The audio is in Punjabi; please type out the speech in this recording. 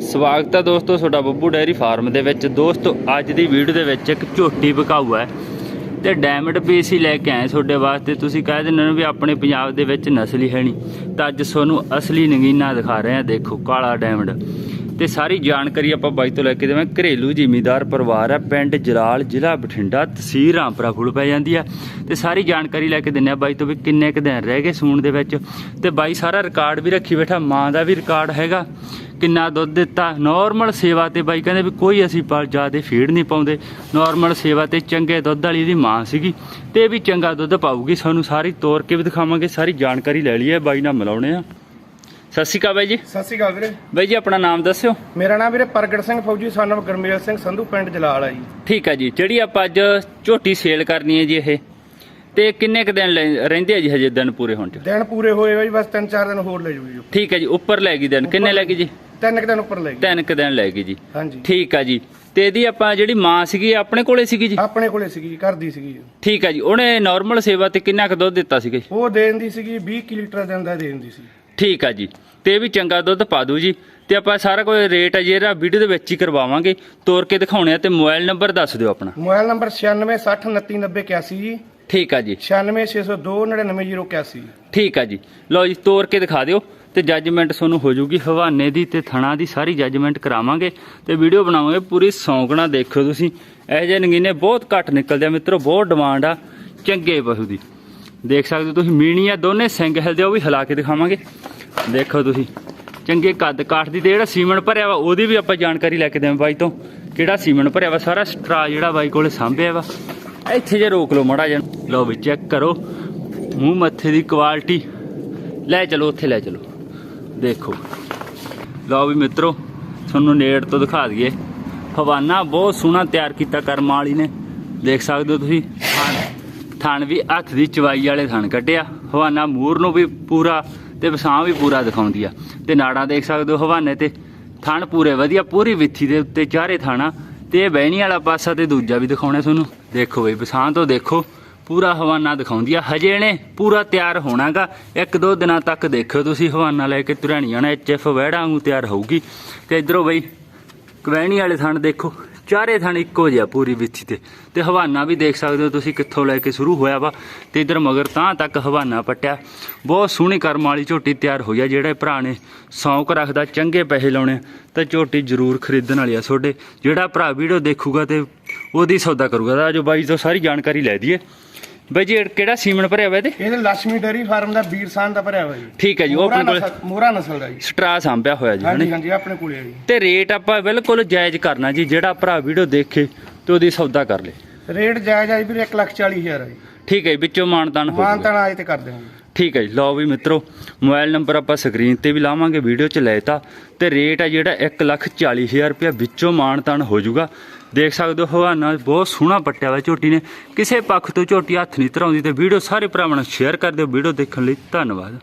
ਸਵਾਗਤ ਹੈ ਦੋਸਤੋ ਤੁਹਾਡਾ ਬੱਬੂ ਡੈਰੀ ਫਾਰਮ ਦੇ ਵਿੱਚ। ਦੋਸਤੋ, ਅੱਜ ਦੀ ਵੀਡੀਓ ਦੇ ਵਿੱਚ ਇੱਕ ਝੋਟੀ ਵਿਕਾਊ ਹੈ ਤੇ ਡੈਮਡ ਪੀਸ ਹੀ ਲੈ ਕੇ ਆਏ ਤੁਹਾਡੇ ਵਾਸਤੇ। ਤੁਸੀਂ ਕਹਿ ਦਿੰਦੇ ਹੋ ਵੀ ਆਪਣੇ ਪੰਜਾਬ ਦੇ ਵਿੱਚ ਨਸਲੀ ਹੈ ਨਹੀਂ। ਤਾਂ ਅੱਜ ਤੁਹਾਨੂੰ ਅਸਲੀ ਨਗੀਨਾ ਦਿਖਾ ਰਹੇ ਹਾਂ ਦੇਖੋ, ਕਾਲਾ ਡੈਮਡ ਤੇ ਸਾਰੀ ਜਾਣਕਾਰੀ ਆਪਾਂ ਬਾਈ ਤੋਂ ਲੈ ਕੇ ਦੇਵਾਂ ਘਰੇਲੂ ਜ਼ਿਮੀਦਾਰ ਪਰਿਵਾਰ ਹੈ, ਪਿੰਡ ਜਲਾਲ, ਜ਼ਿਲ੍ਹਾ ਬਠਿੰਡਾ, ਤਹਿਸੀਲ ਰਾਮਪੁਰਾ ਫੁੱਲ ਪੈ ਜਾਂਦੀ ਆ। ਤੇ ਸਾਰੀ ਜਾਣਕਾਰੀ ਲੈ ਕੇ ਦਿੰਨੇ ਆ ਬਾਈ ਤੋਂ ਵੀ ਕਿੰਨੇ ਕੁ ਦਿਨ ਰਹਿ ਗਏ ਸੂਣ ਦੇ ਵਿੱਚ। ਤੇ ਬਾਈ, ਸਾਰਾ ਰਿਕਾਰਡ ਵੀ ਰੱਖੀ ਬੈਠਾ। ਮਾਂ ਦਾ ਵੀ ਰਿਕਾਰਡ ਹੈਗਾ। ਕਿੰਨਾ ਦੁੱਧ ਦਿੱਤਾ? ਨਾਰਮਲ ਸੇਵਾ ਤੇ ਬਾਈ ਕਹਿੰਦੇ ਵੀ ਕੋਈ ਅਸੀਂ ਪਰ ਜ਼ਿਆਦੇ ਫੀਡ ਨਹੀਂ ਪਾਉਂਦੇ। ਨਾਰਮਲ ਸੇਵਾ ਤੇ ਚੰਗੇ ਦੁੱਧ ਵਾਲੀ ਦੀ ਮਾਂ ਸੀਗੀ। ਤੇ ਇਹ ਵੀ ਚੰਗਾ ਦੁੱਧ ਪਾਊਗੀ। ਸਾਨੂੰ ਸਾਰੀ ਤੋਰ ਕੇ ਵੀ ਦਿਖਾਵਾਂਗੇ ਸਾਰੀ ਜਾਣਕਾਰੀ ਲੈ ਲਈਏ ਬਾਈ ਨਾਲ ਮਿਲਾਉਣੇ ਆ। ਸਤਿ ਸ਼੍ਰੀ ਅਕਾਲ ਬਾਈ ਜੀ। ਸਤਿ ਸ਼੍ਰੀ ਅਕਾਲ ਵੀਰੇ। ਬਾਈ ਜੀ ਆਪਣਾ ਨਾਮ ਦੱਸਿਓ। ਮੇਰਾ ਨਾਮ ਵੀਰੇ ਪ੍ਰਗਟ ਸਿੰਘ ਫੌਜੀ of ਗਰਮੇਲ ਸਿੰਘ ਸੰਧੂ ਪਿੰਡ ਜਲਾਲ ਆ ਜੀ। ਠੀਕ ਹੈ ਜੀ। ਜਿਹੜੀ ਆਪਾਂ ਅੱਜ ਝੋਟੀ ਸੇਲ ਕਰਨੀ ਹੈ ਜੀ ਇਹ ਤੇ ਕਿੰਨੇ ਕ ਦਿਨ ਰਹਿੰਦੇ ਆ ਜੀ ਹਜੇ ਦਿਨ ਪੂਰੇ ਹੋਣ ਚ? ਦਿਨ ਪੂਰੇ ਹੋਏ ਆ ਜੀ ਬਸ ਤਿੰਨ ਚਾਰ ਦਿਨ ਹੋਰ ਲੈ ਜੂਗੀ ਠੀਕ ਹੈ ਜੀ ਉੱਪਰ ਲੈ ਗਈ ਦਿਨ। ਕਿੰਨੇ ਲੈ ਗਈ ਜੀ? ਤਿੰਨ ਕੁ ਦਿਨ ਉੱਪਰ ਲੈ ਗਈ। ਤਿੰਨ ਕ ਦਿਨ ਲੈ ਗਈ ਜੀ। ਹਾਂਜੀ। ਠੀਕ ਆ ਜੀ। ਤੇ ਇਹਦੀ ਆਪਾਂ ਜਿਹੜੀ ਮਾਂ ਸੀਗੀ ਆਪਣੇ ਕੋਲੇ ਸੀਗੀ ਜੀ? ਆਪਣੇ ਕੋਲੇ ਸੀਗੀ ਜੀ ਘਰ ਦੀ ਸੀਗੀ। ਠੀਕ ਆ ਜੀ। ਉਹਨੇ ਨਾਰਮਲ ਸੇਵਾ ਤੇ ਕਿੰਨਾ ਕੁ ਦੁੱਧ ਦਿੱਤਾ ਸੀਗਾ ਜੀ? ਉਹ ਦੇਣ ਦੀ ਸੀਗੀ 20 ਕਿ ਲੀਟਰ ਦਿਨ ਦਾ ਦੇਣ ਦੀ ਸੀ। ਠੀਕ ਆ ਜੀ। ਤੇ ਇਹ ਵੀ ਚੰਗਾ ਦੁੱਧ ਪਾ ਦੂ ਜੀ। ਤੇ ਆਪਾਂ ਸਾਰਾ ਕੁਝ ਰੇਟ ਆ ਜੀ ਇਹਦਾ ਵੀਡੀਓ ਦੇ ਵਿੱਚ ਹੀ ਕਰਵਾਵਾਂਗੇ। ਤੋਰ ਕੇ ਦਿਖਾਉਣੇ ਆ ਤੇ ਮੋਬਾਈਲ ਨੰਬਰ ਦੱਸ ਦਿਓ ਆਪਣਾ। ਮੋਬਾਈਲ ਨੰਬਰ 9660299081 ਜੀ। ਠੀਕ ਆ ਜੀ। 9660299081 ਠੀਕ ਆ ਜੀ। ਲਓ ਜੀ ਤੋਰ ਕੇ ਦਿਖਾ ਦਿਓ। ਤੇ ਜੱਜਮੈਂਟ ਤੁਹਾਨੂੰ ਹੋ ਜੂਗੀ ਹਵਾਨੇ ਦੀ ਤੇ ਥਣਾ ਦੀ ਸਾਰੀ ਜੱਜਮੈਂਟ ਕਰਾਵਾਂਗੇ ਤੇ ਵੀਡੀਓ ਬਣਾਵਾਂਗੇ। ਪੂਰੀ ਸੌਂਕਣਾ ਦੇਖਿਓ ਤੁਸੀਂ। ਇਹ ਜਿਹੇ ਨਗੀਨੇ ਬਹੁਤ ਘੱਟ ਨਿਕਲਦੇ ਆ ਮਿੱਤਰੋ, ਬਹੁਤ ਡਿਮਾਂਡ ਆ ਚੰਗੇ ਪਸ਼ੂ ਦੀ। ਦੇਖ ਸਕਦੇ ਹੋ ਤੁਸੀਂ ਆ, ਦੋਨੇ ਸਿੰਘ ਹਿਲਦੇ ਉਹ ਵੀ ਹਿਲਾ ਕੇ ਦਿਖਾਵਾਂਗੇ। ਦੇਖੋ ਤੁਸੀਂ, ਚੰਗੇ ਕੱਦ ਕਾਠ ਦੀ ਤੇ ਜਿਹੜਾ ਸੀਮਨ ਭਰਿਆ ਵਾ, ਉਹਦੀ ਵੀ ਆਪਾਂ ਜਾਣਕਾਰੀ ਲੈ ਕੇ ਦੇਵਾਂ ਬਾਈ ਤੋਂ। ਕਿਹੜਾ ਸੀਮਨ ਭਰਿਆ ਵਾ, ਸਾਰਾ ਸਟਰਾ ਜਿਹੜਾ ਬਾਈ ਕੋਲੇ ਸਾਂਭਿਆ ਵਾ। ਇੱਥੇ ਜੇ ਰੋਕ ਲਓ ਮੜਾ ਜਾ ਲਓ ਵੀ ਚੈੱਕ ਕਰੋ। ਮੂੰਹ ਮੱਥੇ ਦੀ ਕੁਆਲਿਟੀ ਲੈ ਚਲੋ, ਉੱਥੇ ਲੈ ਚਲੋ। ਦੇਖੋ। ਲਓ ਵੀ ਮਿੱਤਰੋ, ਤੁਹਾਨੂੰ ਨੇੜ ਤੋਂ ਦਿਖਾ ਦਈਏ। ਹਵਾਨਾ ਬਹੁਤ ਸੋਹਣਾ ਤਿਆਰ ਕੀਤਾ ਕਰਮ ਵਾਲੀ ਨੇ। ਦੇਖ ਸਕਦੇ ਹੋ ਤੁਸੀਂ ਥਣ ਵੀ ਹੱਥ ਦੀ ਚਵਾਈ ਵਾਲੇ ਥਣ ਕੱਢਿਆ। ਹਵਾਨਾ ਮੂਰ ਨੂੰ ਵੀ ਪੂਰਾ ਤੇ ਵਸਾਂ ਵੀ ਪੂਰਾ ਦਿਖਾਉਂਦੀ ਆ। ਤੇ ਨਾੜਾਂ ਦੇਖ ਸਕਦੇ ਹੋ ਹਵਾਨੇ ਤੇ। ਥਣ ਪੂਰੇ ਵਧੀਆ, ਪੂਰੀ ਵਿੱਥੀ ਦੇ ਉੱਤੇ ਚਾਰੇ ਥਾਣਾ ਤੇ ਇਹ ਬਹਿਣੀ ਵਾਲਾ ਪਾਸਾ ਤੇ ਦੂਜਾ ਵੀ ਦਿਖਾਉਣਾ ਤੁਹਾਨੂੰ। ਦੇਖੋ ਬਈ ਵਸਾਂ ਤੋਂ ਦੇਖੋ। ਪੂਰਾ ਹਵਾਨਾ ਦਿਖਾਉਂਦੀ ਆ। ਹਜੇ ਨੇ ਪੂਰਾ ਤਿਆਰ ਹੋਣਾਗਾ। ਇੱਕ ਦੋ ਦਿਨਾਂ ਤੱਕ ਦੇਖਿਓ ਤੁਸੀਂ ਹਵਾਨਾ ਲੈ ਕੇ ਤੁਰਾਣੀ ਜਾਣਾ ਐਚਐਫ ਵਹਿੜਾ ਵਾਂਗੂ ਤਿਆਰ ਹੋਊਗੀ। ਤੇ ਇਧਰੋਂ ਬਈ, ਕਵੈਣੀ ਵਾਲੇ ਥਣ ਦੇਖੋ। ਚਾਰੇ ਥਣ ਇੱਕੋ ਜਿਹਾ ਪੂਰੀ ਵਿੱਥੀ ਤੇ। ਤੇ ਹਵਾਨਾ ਵੀ ਦੇਖ ਸਕਦੇ ਹੋ ਤੁਸੀਂ ਕਿੱਥੋਂ ਲੈ ਕੇ ਸ਼ੁਰੂ ਹੋਇਆ ਵਾ। ਤੇ ਇਧਰ ਮਗਰ ਤਾਂ ਤੱਕ ਹਵਾਨਾ ਪੱਟਿਆ। ਬਹੁਤ ਸੋਹਣੀ ਕਰਮ ਵਾਲੀ ਝੋਟੀ ਤਿਆਰ ਹੋਈ ਆ। ਜਿਹੜੇ ਭਰਾ ਨੇ ਸੌਂਕ ਰੱਖਦਾ, ਚੰਗੇ ਪੈਸੇ ਲਾਉਣੇ, ਤਾਂ ਝੋਟੀ ਜ਼ਰੂਰ ਖਰੀਦਣ ਵਾਲੀ ਆ ਤੁਹਾਡੇ। ਜਿਹੜਾ ਭਰਾ ਵੀਡੀਓ ਦੇਖੂਗਾ ਤੇ ਉਹਦੀ ਸੌਦਾ ਕਰੂਗਾ ਤਾਂ ਜੋ ਬਾਈ ਤੋਂ ਸਾਰੀ ਜਾਣਕਾਰੀ ਲੈ ਦਈਏ। ਬਾਈ ਜੀ ਕਿਹੜਾ ਸੀਮਨ ਭਰਿਆ ਵਾ ਇਹਦੇ? ਇਹਦੇ ਲక్ష్ਮੀ ਡੇਰੀ ਫਾਰਮ ਦਾ ਵੀਰਸਾਨ ਦਾ ਭਰਿਆ ਹੋਇਆ ਜੀ। ਠੀਕ ਹੈ ਜੀ ਉਹ ਆਪਣੇ ਕੋਲ ਮੋਹਰਾ ਨਸਲ ਦਾ ਜੀ। ਸਟਰਾ ਸਾਂਭਿਆ ਹੋਇਆ ਜੀ ਹਾਂਜੀ ਹਾਂਜੀ ਆਪਣੇ ਕੋਲੇ ਆ ਜੀ। ਤੇ ਰੇਟ ਆਪਾਂ ਬਿਲਕੁਲ ਜਾਇਜ਼ ਕਰਨਾ ਜੀ ਜਿਹੜਾ ਭਰਾ ਵੀਡੀਓ ਦੇਖੇ ਤੇ ਉਹਦੀ ਸੌਦਾ ਕਰ ਲੇ। ਰੇਟ ਜਾਇਜ਼ ਆ ਜੀ ਵੀਰੇ 140000 ਆ ਜੀ। ਠੀਕ ਹੈ ਵਿੱਚੋਂ ਮਾਨਤਾਨ ਹੋ ਮਾਨ ਜਾਊਗਾ। ਤਾਣਾ ਆਏ ਤੇ ਕਰ ਦੇਵਾਂਗੇ ਠੀਕ ਹੈ ਜੀ ਲਓ ਵੀ ਮਿੱਤਰੋ ਮੋਬਾਈਲ ਨੰਬਰ ਆਪਾਂ ਸਕਰੀਨ ਤੇ ਵੀ ਲਾਵਾਂਗੇ ਵੀਡੀਓ 'ਚ ਲੈਤਾ ਤੇ। ਰੇਟ ਆ ਜਿਹੜਾ 140000 ਰੁਪਇਆ ਵਿੱਚੋਂ ਮਾਨਤਾਨ ਹੋ ਜਾਊਗਾ। ਦੇਖ ਸਕਦੇ ਹੋ, ਹਵਾਨਾ ਬਹੁਤ ਸੋਹਣਾ ਪੱਟਿਆ ਵਾ ਝੋਟੀ ਨੇ। ਕਿਸੇ ਪੱਖ ਤੋਂ ਝੋਟੀ ਹੱਥ ਨਹੀਂ ਧਰਾਉਂਦੀ ਤੇ ਵੀਡੀਓ ਸਾਰੇ ਭਰਾਵਾਂ ਨੂੰ ਸ਼ੇਅਰ ਕਰ ਦਿਓ। ਵੀਡੀਓ ਦੇਖਣ ਲਈ ਧੰਨਵਾਦ।